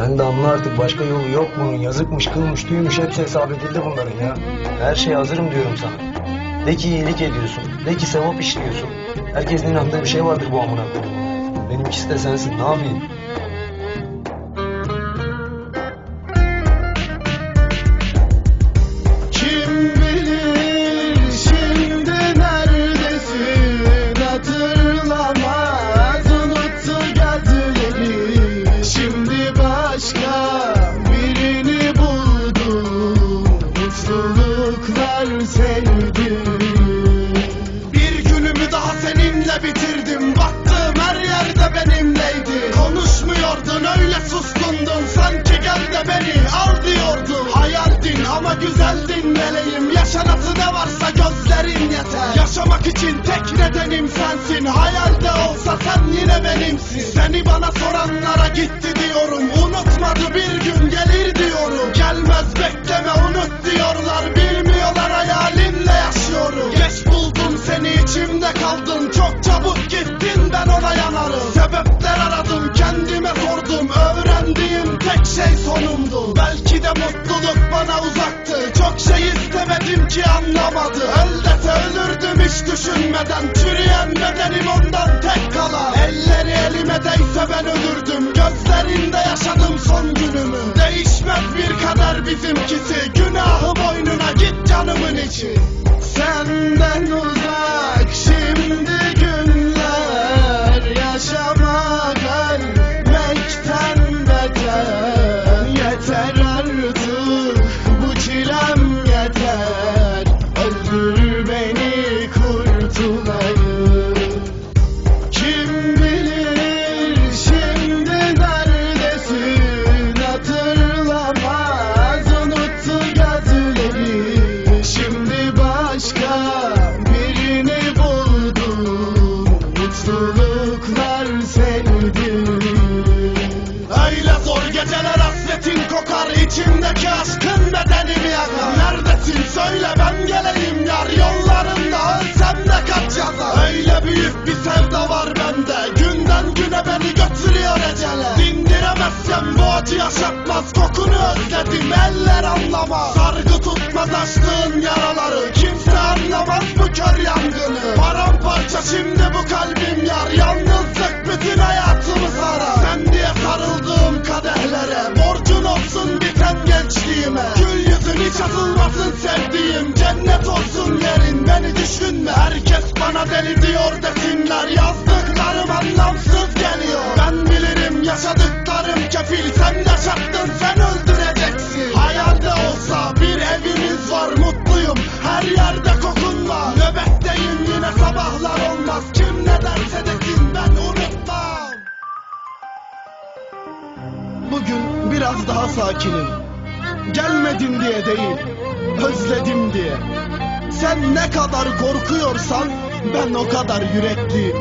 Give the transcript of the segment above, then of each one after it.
Sen de anla artık başka yolu yok bunun. Yazıkmış, kılmış, tüymüş hepsi hesap edildi bunların ya. Her şeye hazırım diyorum sana. De ki iyilik ediyorsun. De ki sevap işliyorsun. Herkesin inandığı bir şey vardır bu amına. Benimkisi de sensin. Ne yapayım? Sen yine benimsin. Seni bana soranlara gitti diyorum. Unutmadı bir gün gelir diyorum. Gelmez bekleme unut diyorlar. Bilmiyorlar hayalinle yaşıyorum. Geç buldum seni içimde kaldın Çok çabuk gittin ben ona yanarım. Sebepler aradım kendime sordum. Öğrendiğim tek şey sonumdu. Belki de mutluluk bana uzaktı. Çok şey istemedim ki anlamadı. Öl dese ölürdüm hiç düşünmeden. Çürüyen bedenim ondan tek bizimkisi Öyle zor geceler hasretin kokar içimdeki aşkın bedenimi yakar. Neredesin? Söyle ben geleyim yar yollarında. Ölsem de kaç yazar Öyle büyük bir sevda var bende. Günden güne beni götürüyor ecele. Dindiremezsem bu acı yaşatmaz. Kokunu özledim eller anlamaz biraz daha sakinim. Gelmedin diye değil, özledim diye. Sen ne kadar korkuyorsan ben o kadar yürekliyim.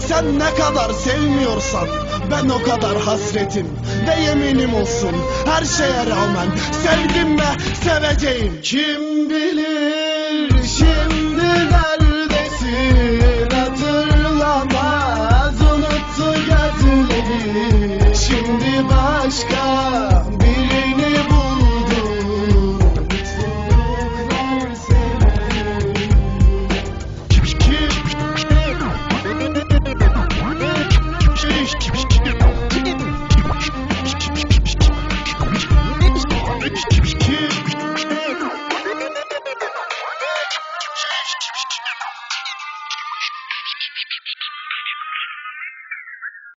Sen ne kadar sevmiyorsan ben o kadar hasretim. Ve yeminim olsun her şeye rağmen sevdim ve seveceğim. Kim bilir şimdi neredesin hatırlamaz unuttu gözleri. Şimdi bak